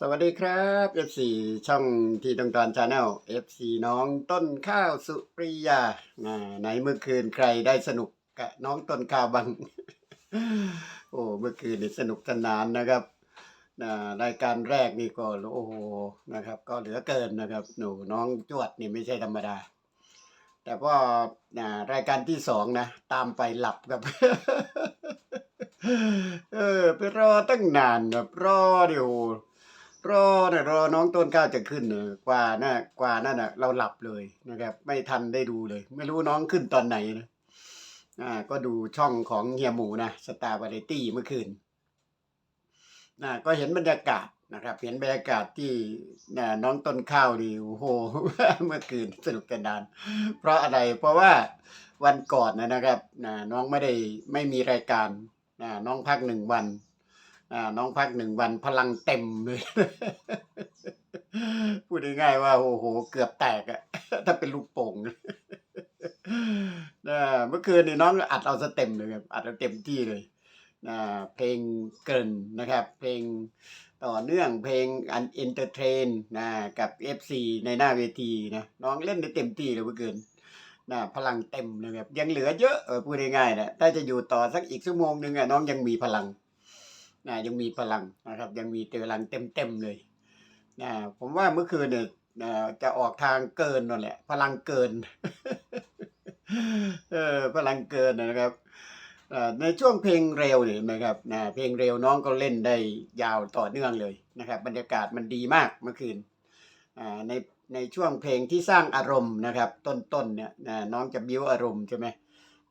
สวัสดีครับ FC ช่องที่ต้องการชาแนล FC น้องต้นข้าวสุปริยาอ่าไหนเมื่อคืนใครได้สนุกกับน้องต้นข้าวบัง โอ้เมื่อคืนนี่สนุกสนานนะครับรายการแรกนี่ก็โอ้โหนะครับ ก็เหลือเกินนะครับ หนูน้องจวดนี่ไม่ใช่ธรรมดา แต่ว่าอ่ารายการที่สองนะ ตามไปหลับครับเออไปรอตั้งนานแบบรอเดี๋ยว รอนี่รอน้องต้นกล้าจะขึ้นเนอะกว่าน่ะกว่านั่นน่ะ เราหลับเลยนะครับ ไม่ทันได้ดูเลย ไม่รู้น้องขึ้นตอนไหนนะอ่า ก็ดูช่องของเฮียหมูนะสตาร์วาไรตี้เมื่อคืนนะก็เห็นบรรยากาศนะครับ เห็นบรรยากาศที่นะน้องต้นข้าวดีโอ้โหเมื่อคืนสนุกกันดาน เพราะอะไรเพราะว่าวันก่อนนะครับนะน้องไม่ได้ไม่มีรายการนะน้องพักหนึ่งวัน น้องพักหนึ่งวันพลังเต็มเลย พูดง่ายๆว่าโอ้โห เกือบแตกอะถ้าเป็นลูกโป่งนะเมื่อคืนนี่น้องอัดเอาซะเต็มเลยครับอัดเอาเต็มที่เลยนะเพลงเกรินนะครับ เพลงต่อเนื่องเพลงอันเอนเตอร์เทนนะกับ FC ในหน้าเวทีนะน้องเล่นได้เต็มที่เลยเมื่อคืนนะพลังเต็มนะครับยังเหลือเยอะเออพูดง่ายๆนะถ้าจะอยู่ต่อสักอีกชั่วโมงหนึ่งอะน้องยังมีพลัง นะยังมีพลังนะครับ ยังมีเตพลังเต็มๆเลยนะผมว่าเมื่อคืนเนี่ยจะออกทางเกินนั่นแหละ พลังเกินเออพลังเกินนะครับในช่วงเพลงเร็วเนี่ยนะครับนะเพลงเร็วน้องก็เล่นได้ยาวต่อเนื่องเลยนะครับ บรรยากาศมันดีมากเมื่อคืนในในช่วงเพลงที่สร้างอารมณ์นะครับ ต้นๆเนี่ยนะน้องจะบิ้วอารมณ์ใช่ไหม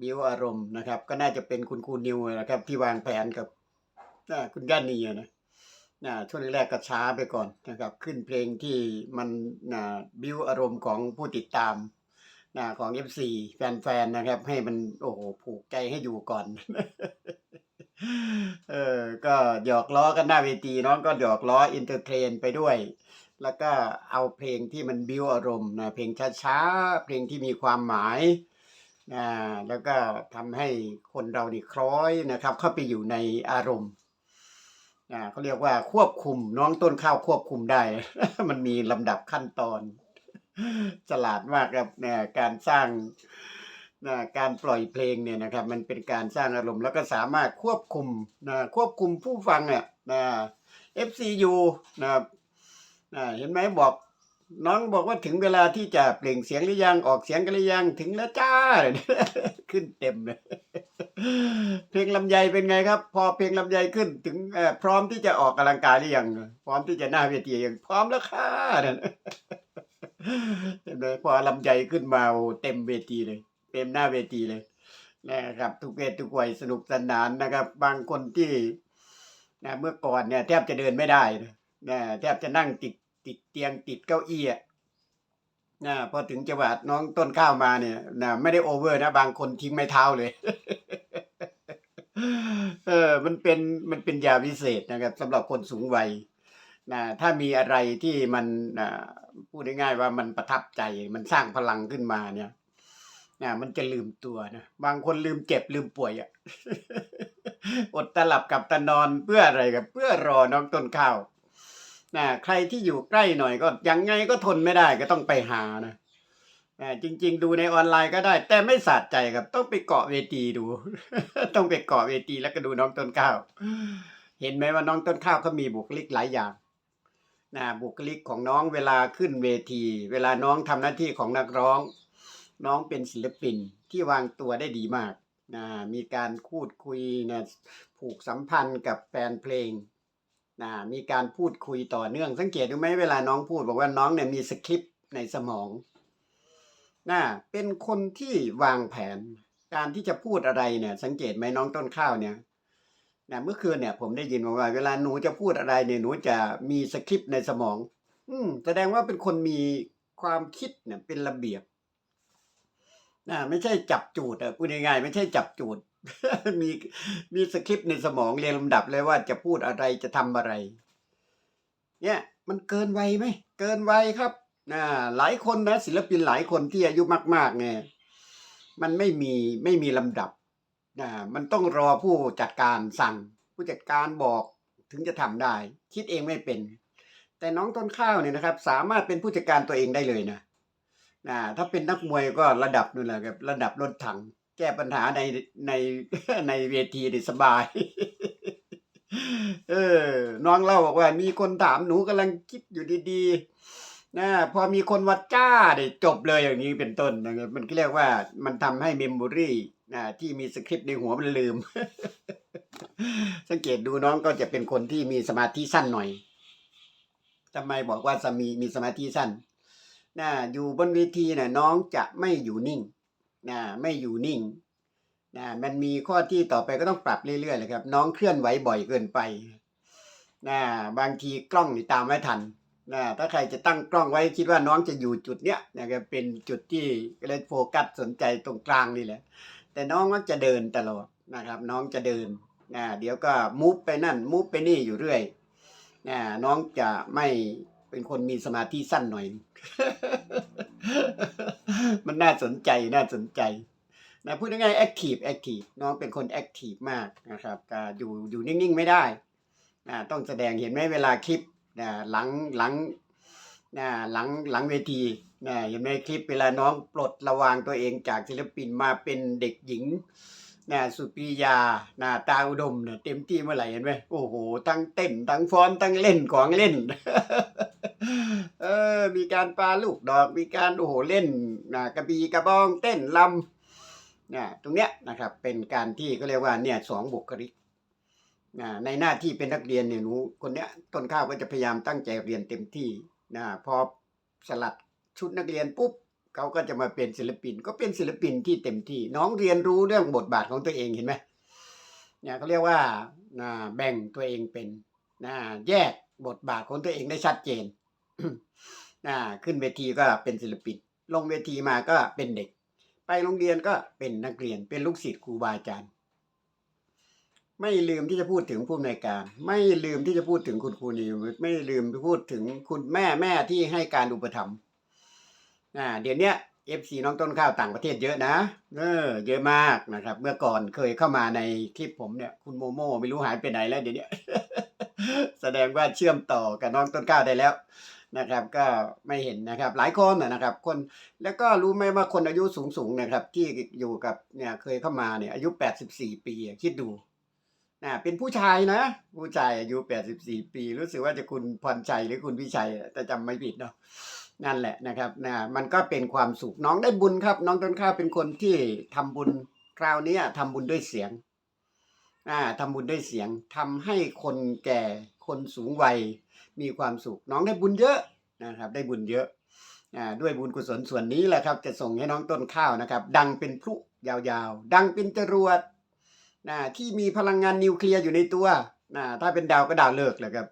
บิ้วอารมณ์นะครับ ก็น่าจะเป็นคุณครูนิวนะครับ ที่วางแผนกับ คุณย่านีอะนะนะช่วงแรกๆก็ช้าไปก่อนนะครับ ขึ้นเพลงที่มันนะบิวอารมณ์ของผู้ติดตามนะของ FC แฟนๆนะครับ ให้มันโอ้โหผูกใจให้อยู่ก่อน เออก็หยอกล้อกันหน้าเวทีน้องก็หยอกล้ออินเตอร์เทนไปด้วย แล้วก็เอาเพลงที่มันบิวอารมณ์นะเพลงช้าๆ เพลงที่มีความหมายนะแล้วก็ทำให้คนเรานี่คล้อยนะครับ เข้าไปอยู่ในอารมณ์ อ่าเขาเรียกว่าควบคุมน้องต้นข้าวควบคุมได้ มันมีลำดับขั้นตอน ฉลาดมากครับเนี่ยการสร้างนะการปล่อยเพลงเนี่ยนะครับ มันเป็นการสร้างอารมณ์แล้วก็สามารถควบคุมนะควบคุมผู้ฟังเนี่ยนะ FCU นะครับเห็นไหมบอก น้องบอกว่าถึงเวลาที่จะเปล่งเสียงหรือยังออกเสียงกันหรือยังถึงแล้วจ้า ขึ้นเต็มเลยเพลงลำไยเป็นไงครับ พอเพลงลำไยขึ้นถึงพร้อมที่จะออกกำลังกายหรือยังพร้อมที่จะหน้าเวทียังพร้อมแล้วค่ะเห็นไหมพอลำไยขึ้นมาเต็มเวทีเลย เต็มหน้าเวทีเลยนะครับ ทุกเพศทุกวัยสนุกสนานนะครับ บางคนที่นะเมื่อก่อนเนี่ยแทบจะเดินไม่ได้นะนะแทบจะนั่งติด ติดเตียงติดเก้าอี้อะนะพอถึงจังหวะน้องต้นข้าวมาเนี่ยนะไม่ได้โอเวอร์นะ บางคนทิ้งไม้เท้าเลย เออ มันเป็นมันเป็นยาวิเศษนะครับสำหรับคนสูงวัยนะถ้ามีอะไรที่มันนะพูดง่ายๆว่ามันประทับใจ มันสร้างพลังขึ้นมาเนี่ยนะมันจะลืมตัวนะบางคนลืมเจ็บลืมป่วยอะ่ะอดตาหลับกับตานอนเพื่ออะไรครับเพื่อรอน้องต้นข้าว นะใครที่อยู่ใกล้หน่อยก็ยังไงก็ทนไม่ได้ก็ต้องไปหานะอ่จริง ๆ ดูในออนไลน์ก็ได้ แต่ไม่สะใจครับ ต้องไปเกาะเวทีดู ต้องไปเกาะเวทีแล้วก็ดูน้องต้นข้าว เห็นไหมว่าน้องต้นข้าวเขามีบุคลิกหลายอย่างนะบุคลิกของน้องเวลาขึ้นเวที เวลาน้องทำหน้าที่ของนักร้อง น้องเป็นศิลปินที่วางตัวได้ดีมากนะมีการพูดคุยนะผูกสัมพันธ์กับแฟนเพลง นะมีการพูดคุยต่อเนื่อง สังเกตดูไหมเวลาน้องพูดบอกว่าน้องเนี่ยมีสคริปต์ในสมองน่าเป็นคนที่วางแผน การที่จะพูดอะไรเนี่ย สังเกตไหมน้องต้นข้าวเนี่ยนะเมื่อคืนเนี่ย ผมได้ยินมาว่า เวลาหนูจะพูดอะไรเนี่ยหนูจะมีสคริปต์ในสมอง อืมแสดงว่าเป็นคนมีความคิดเนี่ยเป็นระเบียบ นะไม่ใช่จับจูดอะพูดง่ายๆไม่ใช่จับจูด มีมีสคริปต์ในสมองเรียงลำดับเลยว่าจะพูดอะไรจะทำอะไร เนี่ย มันเกินวัยไหมเกินวัยครับนะหลายคนนะศิลปินหลายคนที่อายุมาก ๆ เนี่ยมันไม่มีไม่มีลำดับนะมันต้องรอผู้จัดการสั่ง ผู้จัดการบอกถึงจะทำได้ คิดเองไม่เป็น แต่น้องต้นข้าวเนี่ยนะครับ สามารถเป็นผู้จัดการตัวเองได้เลยนะ นะถ้าเป็นนักมวยก็ระดับนู่นแหละครับระดับรถถัง แก้ปัญหาในในในเวทีนี่สบาย เออ น้องเล่าบอกว่า มีคนถามหนูกำลังคิดอยู่ดีๆนะพอมีคนวัดจ้าได้จบเลยอย่างนี้เป็นต้นนะครับมันก็เรียกว่ามันทำให้เมมโมรีนะที่มีสคริปต์ในหัวมันลืม สังเกตดูน้องก็จะเป็นคนที่มีสมาธิสั้นหน่อยทำไมบอกว่าสามีมีสมาธิสั้น นะอยู่บนเวทีนะน้องจะไม่อยู่นิ่งนะไม่อยู่นิ่งนะมันมีข้อที่ต่อไปก็ต้องปรับเรื่อยๆเลยครับ น้องเคลื่อนไหวบ่อยเกินไปนะบางทีกล้องนี่ตามไม่ทันนะถ้าใครจะตั้งกล้องไว้คิดว่าน้องจะอยู่จุดเนี้ยนะครับเป็นจุดที่เลยโฟกัสสนใจตรงกลางนี่แหละ แต่น้องมักจะเดินตลอดนะครับ น้องจะเดินนะเดี๋ยวก็มูฟไปนั่นมูฟไปนี่อยู่เรื่อยนะน้องจะไม่ เป็นคนมีสมาธิสั้นหน่อย มันน่าสนใจน่าสนใจนะพูดง่ายๆแอคทีฟแอคทีฟน้องเป็นคนแอคทีฟมากนะครับก็อยู่อยู่นิ่งๆไม่ได้นะต้องแสดงเห็นไหมเวลาคลิปนะหลังหลังนะหลังหลังเวทีนะเห็นไหมคลิปเวลาน้องปลดระวางตัวเองจากศิลปินมาเป็นเด็กหญิงนะสุปรียานะตาอุดมเนี่ยเต็มที่เมื่อไหร่เห็นไหมโอ้โห ทั้งเต้น ทั้งฟ้อน ทั้งเล่นของเล่น เออ มีการปาลูกดอก มีการโอ้โหเล่นนะกระบีกระบองเต้นลำนี่ตรงเนี้ยนะครับ เป็นการที่เขาเรียกว่าเนี่ยสองบุคลิกนะในหน้าที่เป็นนักเรียนเนี่ยหนูคนเนี้ยต้นข้าวก็จะพยายามตั้งใจเรียนเต็มที่นะพอสลัดชุดนักเรียนปุ๊บเขาก็จะมาเป็นศิลปิน ก็เป็นศิลปินที่เต็มที่ น้องเรียนรู้เรื่องบทบาทของตัวเองเห็นไหมเนี่ยเขาเรียกว่านะแบ่งตัวเองเป็นนะแยกบทบาทของตัวเองได้ชัดเจน อ่าขึ้นเวทีก็เป็นศิลปิน ลงเวทีมาก็เป็นเด็ก ไปโรงเรียนก็เป็นนักเรียน เป็นลูกศิษย์ครูบาอาจารย์ ไม่ลืมที่จะพูดถึงผู้อำนวยการ ไม่ลืมที่จะพูดถึงคุณครูนิวไม่ลืมไปพูดถึงคุณแม่แม่ที่ให้การอุปถัมภ์อ่าเดี๋ยวนี้เอฟซีน้องต้นข้าวต่างประเทศเยอะนะเออเยอะมากนะครับ เมื่อก่อนเคยเข้ามาในคลิปผมเนี่ย คุณโมโม่ไม่รู้หายไปไหนแล้วเดี๋ยวนี้แสดงว่าเชื่อมต่อกับน้องต้นข้าวได้แล้ว นะครับก็ไม่เห็นนะครับหลายคนนะนะครับคนแล้วก็รู้ไหมว่าคนอายุสูงสูงๆนะครับที่อยู่กับเนี่ยเคยเข้ามาเนี่ยอายุแปดสิบสี่ปีคิดดูนะเป็นผู้ชายนะ ผู้ชายอายุแปดสิบสี่ปี รู้สึกว่าจะคุณพรชัยหรือคุณวิชัยแต่จำไม่ผิดเนาะนั่นแหละนะครับนะมันก็เป็นความสุขน้องได้บุญครับ น้องต้นข้าวเป็นคนที่ทำบุญคราวนี้ยทำบุญด้วยเสียงอ่าทำบุญด้วยเสียงทำให้คนแก่คนสูงวัย มีความสุข น้องได้บุญเยอะนะครับ ได้บุญเยอะอ่าด้วยบุญกุศลส่วนนี้แหละครับ จะส่งให้น้องต้นข้าวนะครับ ดังเป็นพลุยาวๆ ดังเป็นจรวดนะที่มีพลังงานนิวเคลียร์อยู่ในตัวนะถ้าเป็นดาวก็ดาวเลิกแหละครับ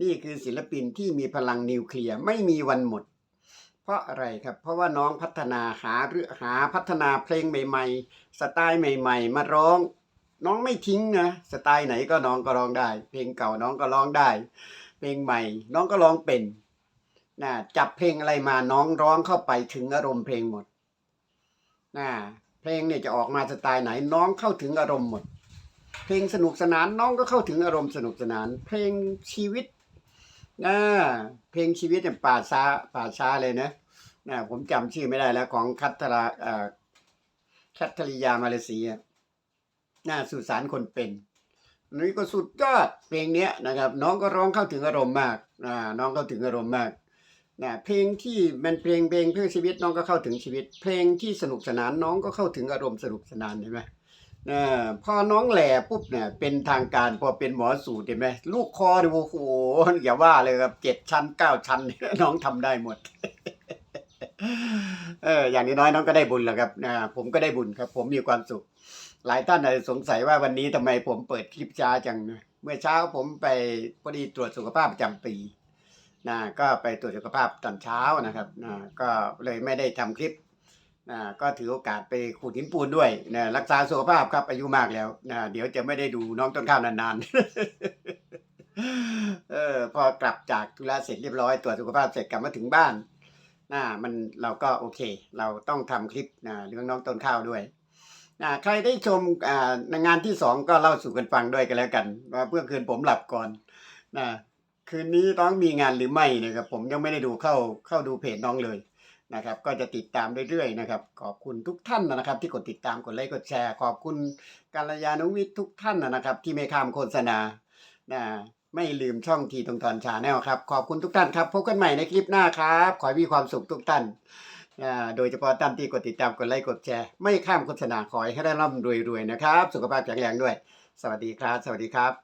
นี่คือศิลปินที่มีพลังนิวเคลียร์ไม่มีวันหมด เพราะอะไรครับ เพราะว่าน้องพัฒนาหาเรื่อหาพัฒนาเพลงใหม่ๆ สไตล์ใหม่ ๆ มาร้อง น้องไม่ทิ้งนะ สไตล์ไหนก็น้องก็ร้องได้ เพลงเก่าน้องก็ร้องได้ เพลงใหม่ น้องก็ร้องเป็นนะจับเพลงอะไรมาน้องร้องเข้าไปถึงอารมณ์เพลงหมดนะเพลงเนี่ยจะออกมาสไตล์ไหนน้องเข้าถึงอารมณ์หมด เพลงสนุกสนานน้องก็เข้าถึงอารมณ์สนุกสนาน เพลงชีวิตนะเพลงชีวิตเนี่ยป่าช้าป่าช้าเลยนะนะผมจำชื่อไม่ได้แล้วของคัตราคัตริยามาเลเซียน่าสุสานคนเป็น นนี้ก็สุดยอดเพลงเนี้ยนะครับ น้องก็ร้องเข้าถึงอารมณ์มากอ่าน้องเข้าถึงอารมณ์มากนะเพลงที่มันเพลงเพลงเพื่อชีวิตน้องก็เข้าถึงชีวิต เพลงที่สนุกสนานน้องก็เข้าถึงอารมณ์สนุกสนานเห็นไหมนะพอน้องแหล่ปุ๊บเนี่ยเป็นทางการพอเป็นหมอสูตรเห็นไหมลูกคอเนี่ยโอ้โหอย่าว่าเลยครับเจ็ดชั้นเก้าชั้นน้องทำได้หมดเอออย่างน้อยน้องก็ได้บุญแล้วครับนะผมก็ได้บุญครับ ผมมีความสุข หลายท่านอาจจะสงสัยว่าวันนี้ทำไมผมเปิดคลิปช้าจัง เมื่อเช้าผมไปพอดีตรวจสุขภาพประจำปีนะก็ไปตรวจสุขภาพตอนเช้านะครับนะก็เลยไม่ได้ทำคลิปนะก็ถือโอกาสไปขูดหินปูนด้วยนะรักษาสุขภาพครับอายุมากแล้วนะเดี๋ยวจะไม่ได้ดูน้องต้นข้าวนานๆเออพอกลับจากธุระเสร็จเรียบร้อยตรวจสุขภาพเสร็จกลับมาถึงบ้านนะมันเราก็โอเค เราต้องทำคลิปนะเรื่องน้องต้นข้าวด้วย ใครได้ชมในงานที่สองก็เล่าสู่กันฟังด้วยกันแล้วกันว่าเพื่อคืนผมหลับก่อนนะคืนนี้น้องมีงานหรือไม่นะครับ ผมยังไม่ได้ดูเข้าเข้าดูเพจน้องเลยนะครับ ก็จะติดตามเรื่อยๆนะครับ ขอบคุณทุกท่านนะครับ ที่กดติดตามกดไลค์กดแชร์ ขอบคุณกาลยานุวิทย์ทุกท่านนะครับ ที่ไม่ข้ามโฆษณานะไม่ลืมช่องทีตรงตอนชาแนลครับ ขอบคุณทุกท่านครับ พบกันใหม่ในคลิปหน้าครับ ขอให้มีความสุขทุกท่าน โดยเฉพาะตามที่กดติดตามกดไลค์กดแชร์ ไม่ข้ามโฆษณาขอให้ได้ร่ำรวยๆนะครับ สุขภาพแข็งแรงด้วย สวัสดีครับ สวัสดีครับ